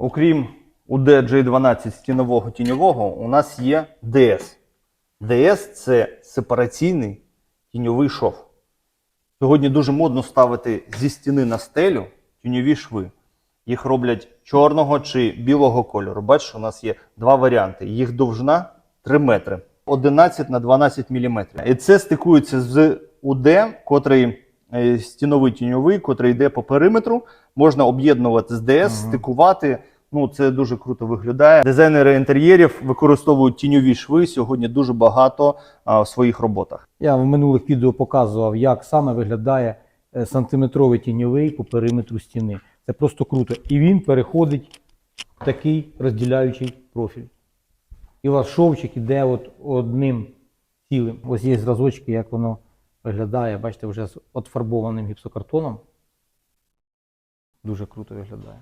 окрім УД J12 стінового тіньового, у нас є DS. DS це сепараційний тіньовий шов. Сьогодні дуже модно ставити зі стіни на стелю тіньові шви. Їх роблять чорного чи білого кольору. Бачиш, у нас є два варіанти. Їх довжина 3 метри, 11 на 12 мм. І це стикується з УД, котрий е, стіновий тіньовий, котрий йде по периметру. Можна об'єднувати з ДС, стикувати. Ну, це дуже круто виглядає. Дизайнери інтер'єрів використовують тіньові шви сьогодні дуже багато а, в своїх роботах. Я в минулих відео показував, як саме виглядає е, сантиметровий тіньовий по периметру стіни. Це просто круто. І він переходить в такий розділяючий профіль. І у вас шовчик іде от одним цілим. Ось є зразочки, як воно виглядає. Бачите, вже з отфарбованим гіпсокартоном. Дуже круто виглядає.